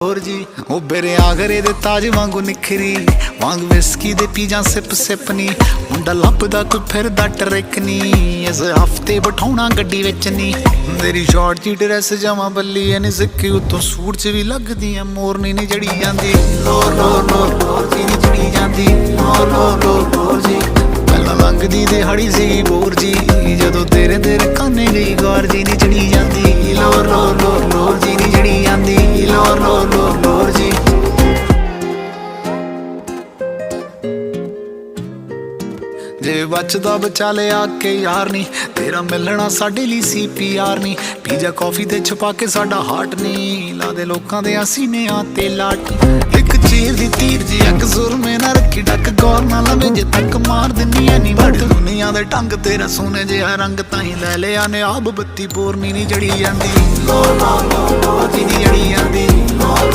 ਹੋਰ ਜੀ, ਉਹ ਬੇਰੇ ਆਗਰੇ ਦੇ ਤਾਜ ਵਾਂਗੂ ਨਿਖਰੀ। ਵਾਂਗ ਵਿਸਕੀ ਦੇ ਪੀ ਸਿਪ ਸਿਪ ਨੀ ਮੁੰਡਾ ਲੱਭਦਾ ਕੋਈ ਫਿਰਦਾ ਟਰਕ ਨੀ ਇਸ ਹਫ਼ਤੇ ਬਿਠਾਉਣਾ ਗੱਡੀ ਵਿੱਚ ਨੀ ਮੇਰੀ ਸ਼ਾਰਟ ਜੀ ਡਰੈਸ ਜਮਾ ਬੱਲੀ ਐ ਨੀ ਸਿੱਕੀ ਉਤੋਂ ਸੂਟ 'ਚ ਵੀ ਲੱਗਦੀ ਐ, ਮੋਰਨੀ ਨੀ ਜੜੀ ਜਾਂਦੀ। ਲੋ ਲੋ ਲੋ ਲੋ ਜੀ ਨੀ ਜੜੀ ਜਾਂਦੀ। ਲੋ ਲੋ ਲੋ ਲੋ ਜੀ। ਪਹਿਲਾਂ ਲੰਘਦੀ ਤੇ ਹੜੀ ਸੀ ਬੋਰ ਜੀ। ਜਦੋਂ ਤੇਰੇ ਤੇਰੇ ਕਾਨੇ ਗਈ ਗੌਰ ਜੀ ਨੀ ਚੜੀ ਜਾਂਦੀ। ਲੋ ਲੋ ਲੋ ਲੋ ਜੀ ਜੇ ਬਚਦਾ ਬਚਾ ਲਿਆ ਕੇ ਯਾਰ ਨਹੀਂ ਤੇਰਾ ਮਿਲਣਾ ਸਾਡੇ ਲਈ ਸੀ ਪੀਆਰ ਨਹੀਂ ਪੀਜਾ ਕਾਫੀ ਤੇ ਛਪਾ ਕੇ ਸਾਡਾ ਹਾਰਟ ਨਹੀਂ ਲਾ ਦੇ ਲੋਕਾਂ ਦੇ ਸੀਨੇ ਆ ਤੇ ਲਾਟ। ਇੱਕ ਚੀਰ ਦੀ ਤੀਰ ਜੀ ਅੱਗ ਜ਼ੁਰਮੇ ਨਾ ਰੱਖੀ ਡੱਕ। ਗੌਰ ਨਾ ਲਵੇ ਜੇ ਤੱਕ ਮਾਰ ਦਿੰਨੀ ਐ ਨਹੀਂ ਵੱਟ। ਦੁਨੀਆ ਦੇ ਟੰਗ ਤੇਰਾ ਸੋਨੇ ਜਿਹਾ ਰੰਗ ਤਾਂ ਹੀ ਲੈ ਲਿਆ ਨੇ। ਆਬ ਬੱਤੀ ਪੂਰਨੀ ਨਹੀਂ ਜੜੀ ਜਾਂਦੀ। ਲੋ ਲੋ ਲੋ ਲੋ